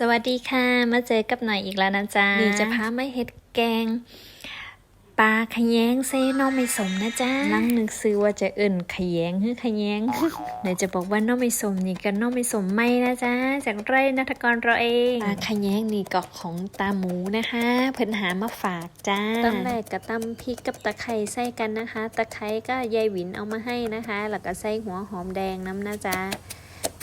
สวัสดีค่ะ มาเจอกับหน่อยอีกแล้วนะจ๊ะนี่จะพามาเฮ็ดแกงปลาขะแยงเซน้องไม่สมนะจ๊ะลังนึกซื้อว่าจะเอิ่นขะแยงหรือขะแยงเดี๋ยวจะบอกว่าน้องไม่สมนี่กับน้องไม่สมไม่นะจ๊ะจากไร่นัทกรเราเองปลาขะแยงนี่ก็ของตาหมูนะคะ เพิ่นหามาฝากจ้าตอนแรกก็ตำพริกกับตะไคร้ใส่กันนะคะ ตะไคร้ก็ยายหวินเอามาให้นะคะ แล้วก็ใส่หัวหอมแดงน้ำนะจ๊ะ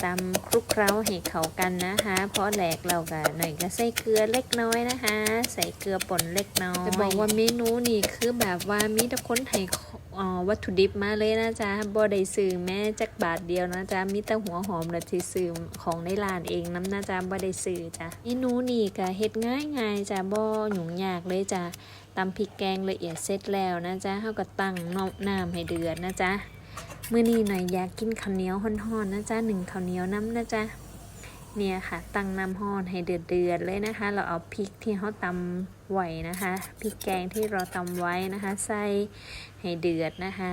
ตำคลุกเคล้าให้เข้ากันนะคะเพราะแหลกเราก็หน่อยก็ใส่เกลือเล็กน้อยนะคะ ใส่เกลือป่นเล็กน้อยจะบอกว่าเมนูนี่คือแบบว่ามีแต่คนไทยวัตถุดิบมาเลยนะจ๊ะบ่ได้ซื้อแม้จักบาทเดียวนะจ๊ะมีแต่หัวหอมและที่ซื้อของในร้านเองน้ำนะจ๊ะบ่ได้ซื้อจ้ะเมนูนี่ก็เฮ็ดง่ายง่ายจ้ะบ่หยุ่งยากเลยจ้ะตำพริกแกงละเอียดเสร็จแล้วนะจ๊ะเฮาก็ตั้งน้ำให้เดือดนะจ๊ะ มื่อนี้หน่อยอยากกินข้าวเหนียวห่อนๆนะจ๊ะหนึ่งข้าวเหนียวน้ำนะจ๊ะเนี่ยค่ะ ตั้งน้ำห่อนให้เดือดๆเลยนะคะ เราเอาพริกที่เขาตำไว้นะคะพริกแกงที่เราตำไว้นะคะ ใส่ให้เดือดนะคะ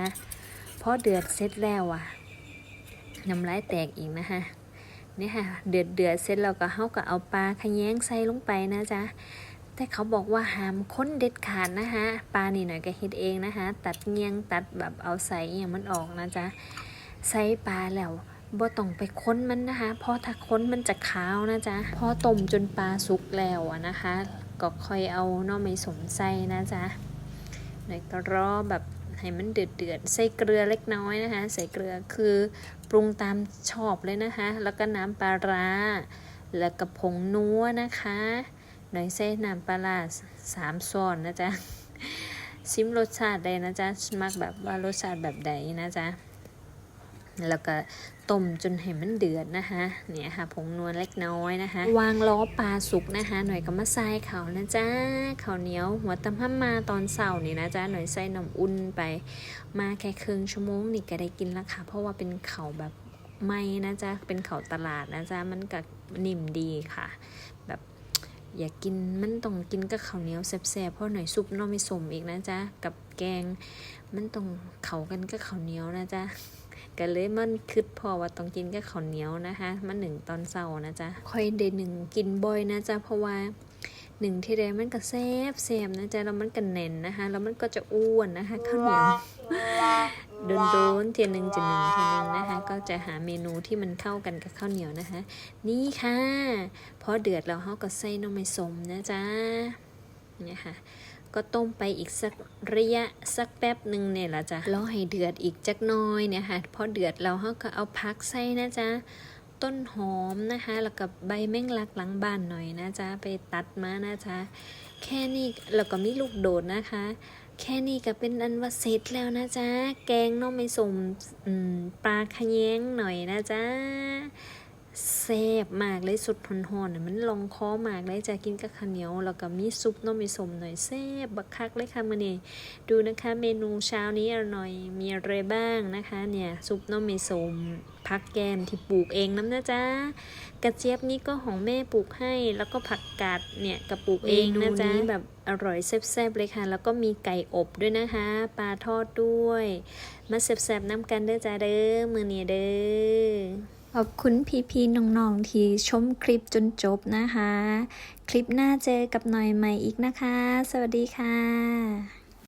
พอเดือดเสร็จแล้วอะน้ำลายแตกอีกนะคะเนี่ยค่ะ เดือดเดือดๆเสร็จแล้วก็เขาก็เอาปลาขะแยงใส่ลงไปนะจ๊ะ แต่เขาบอกว่าห้ามค้นเด็ดขาดนะคะปลานี่หน่อยก็เฮ็ดเองนะคะ ตัดเงียงตัดแบบเอาใส่อย่างมันออกนะจ๊ะใส่ปลาแล้วบ่ต้องไปค้นมันนะคะ เพราะถ้าค้นมันจะขาวนะจ๊ะ พอต้มจนปลาสุกแล้วนะคะ ก็ค่อยเอาน่อไม้สมใส่นะจ๊ะหน่อยก็รอแบบให้มันเดือดเดือดๆใส่เกลือเล็กน้อยนะคะ ใส่เกลือคือปรุงตามชอบเลยนะคะ แล้วก็น้ำปลาร้า แล้วก็ผงนัวนะคะ หน่อยใส่น้ำปลาสามช้อนนะจ๊ะชิมรสชาติใดนะจ๊ะมักแบบว่ารสชาติแบบใดนะจ๊ะแล้วก็ต้มจนให้มันเดือดนะคะเนี่ยค่ะผงนวลเล็กน้อยนะคะ วางล้อปลาสุกนะคะ หน่อยก็มาใส่เขานะจ๊ะเขาเหนียวหัวตำห้ามาตอนเสาร์นี่นะจ๊ะหน่อยใส่น้ำอุ่นไป มาแค่ครึ่งชั่วโมงนี่ก็ได้กินแล้วค่ะ เพราะว่าเป็นเขาแบบไม่นะจ๊ะเป็นเขาตลาดนะจ๊ะมันก็นิ่มดีค่ะ อยากกินมันต้องกินกับข้าวเหนียวแซ่บๆเพราะหน่อยซุปน้องไม่สมอีกนะจ๊ะกับแกง มันต้องเข้ากันกับข้าวเหนียวนะจ๊ะก็เลยมันคิดพอว่าต้องกินกับข้าวเหนียวนะคะ มันหนึ่งตอนเช้านะจ๊ะค่อยเดหนึ่งกินบ่อยนะจ๊ะเพราะว่า หนึ่งที่ใดมันก็แซ่บแซ่บนะจ๊ะแล้วมันก็แน่นนะคะแล้วมันก็จะอ้วนนะคะข้าวเหนียวโดนโดนๆเทียนหนึ่งจะหนึ่งเทียนหนึ่งนะคะก็จะหาเมนูที่มันเข้ากันกับข้าวเหนียวนะคะ นี่ค่ะพอเดือดแล้วเขาก็ใส่นมไม่สมนะจ๊ะเนี่ยค่ะก็ต้มไปอีกสักระยะสักแป๊บหนึ่งเนี่ยละจ้ะรอให้เดือดอีกจักหน้อยเนี่ยค่ะพอเดือดเราเขาก็เอาพักใส่นะจ๊ะ ต้นหอมนะคะ แล้วกับใบแมงลักหลังบ้านหน่อยนะจ๊ะ ไปตัดมานะจ๊ะ แค่นี้แล้วก็มีลูกโดดนะคะ แค่นี้ก็เป็นอันว่าเสร็จแล้วนะจ๊ะ แกงน้องไม่สมปลาขยงหน่อยนะจ๊ะ แซ่บมากเลยสุดหอนๆน่ะมันลองคอมากเลยจะกินกับข้าวเหนียวแล้วก็มีซุปน้องไม่สมหน่อยแซ่บบักคักเลยค่ะมื้อนี้ดูนะคะเมนูเช้านี้อร่อยมีอะไรบ้างนะคะเนี่ยซุปน้องไม่สมผักแกมที่ปลูกเองน้ำนะจ๊ะกระเจี๊ยบนี่ก็ของแม่ปลูกให้แล้วก็ผักกาดเนี่ยก็ปลูกเองนะจ๊ะแบบอร่อยแซ่บๆเลยค่ะ แล้วก็มีไก่อบด้วยนะคะปลาทอดด้วย มาแซ่บๆน้ำกันเด้อจ้าเด้อมือนี้เด้อ ขอบคุณพี่ๆน้องๆที่ชมคลิปจนจบนะคะ คลิปหน้าเจอกับหน่อยใหม่อีกนะคะ สวัสดีค่ะ